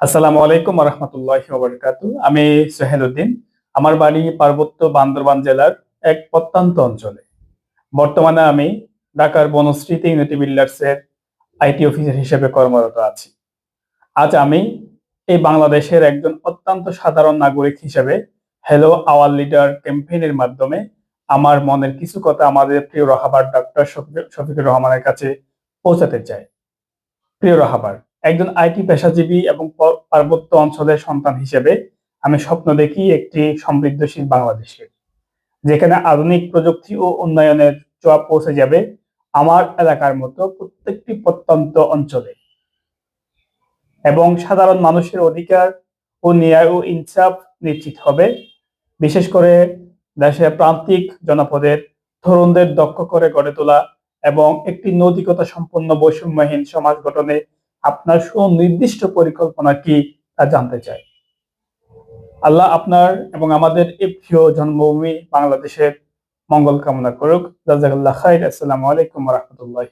আসসালামু আলাইকুম রহমতুল্লাহ বরকাত আমি সোহেল উদ্দিন আমার বাড়ি পার্বত্য বান্দরবান জেলার এক প্রত্যন্ত অঞ্চলে। বর্তমানে আমি ঢাকার বনশ্রীতে ইউনিটি বিল্ডার্সের আইটি অফিসার হিসেবে কর্মরত আছি। আজ আমি এই বাংলাদেশের একজন অত্যন্ত সাধারণ নাগরিক হিসেবে হ্যালো আওয়ার লিডার ক্যাম্পেইনের মাধ্যমে আমার মনের কিছু কথা আমাদের প্রিয় রহাবার ডক্টর শফিকুর রহমানের কাছে পৌঁছাতে চাই। প্রিয় রহাবার একজন আইটি পেশাজীবী এবং পার্বত্য অঞ্চলের সন্তান হিসেবে আমি স্বপ্ন দেখি একটি সমৃদ্ধশীল বাংলাদেশের যেখানে আধুনিক প্রযুক্তি ও উন্নয়নের চোয়া পৌঁছে যাবে আমার এলাকার মতো প্রত্যেকটি প্রত্যন্ত অঞ্চলে। এবং সাধারণ মানুষের অধিকার ও ন্যায় ও ইনসাফ নিশ্চিত হবে। বিশেষ করে দেশের প্রান্তিক জনপদের তরুণদের দক্ষ করে গড়ে তোলা এবং একটি নৈতিকতা সম্পন্ন বৈষম্যহীন সমাজ গঠনে আপনার সুনির্দিষ্ট পরিকল্পনা কি তা জানতে চাই। আল্লাহ আপনার এবং আমাদের এই প্রিয় জন্মভূমি বাংলাদেশের মঙ্গল কামনা করুক। জাজাকাল্লাহ খাইর। আসসালামু আলাইকুম রহমতুল্লাহ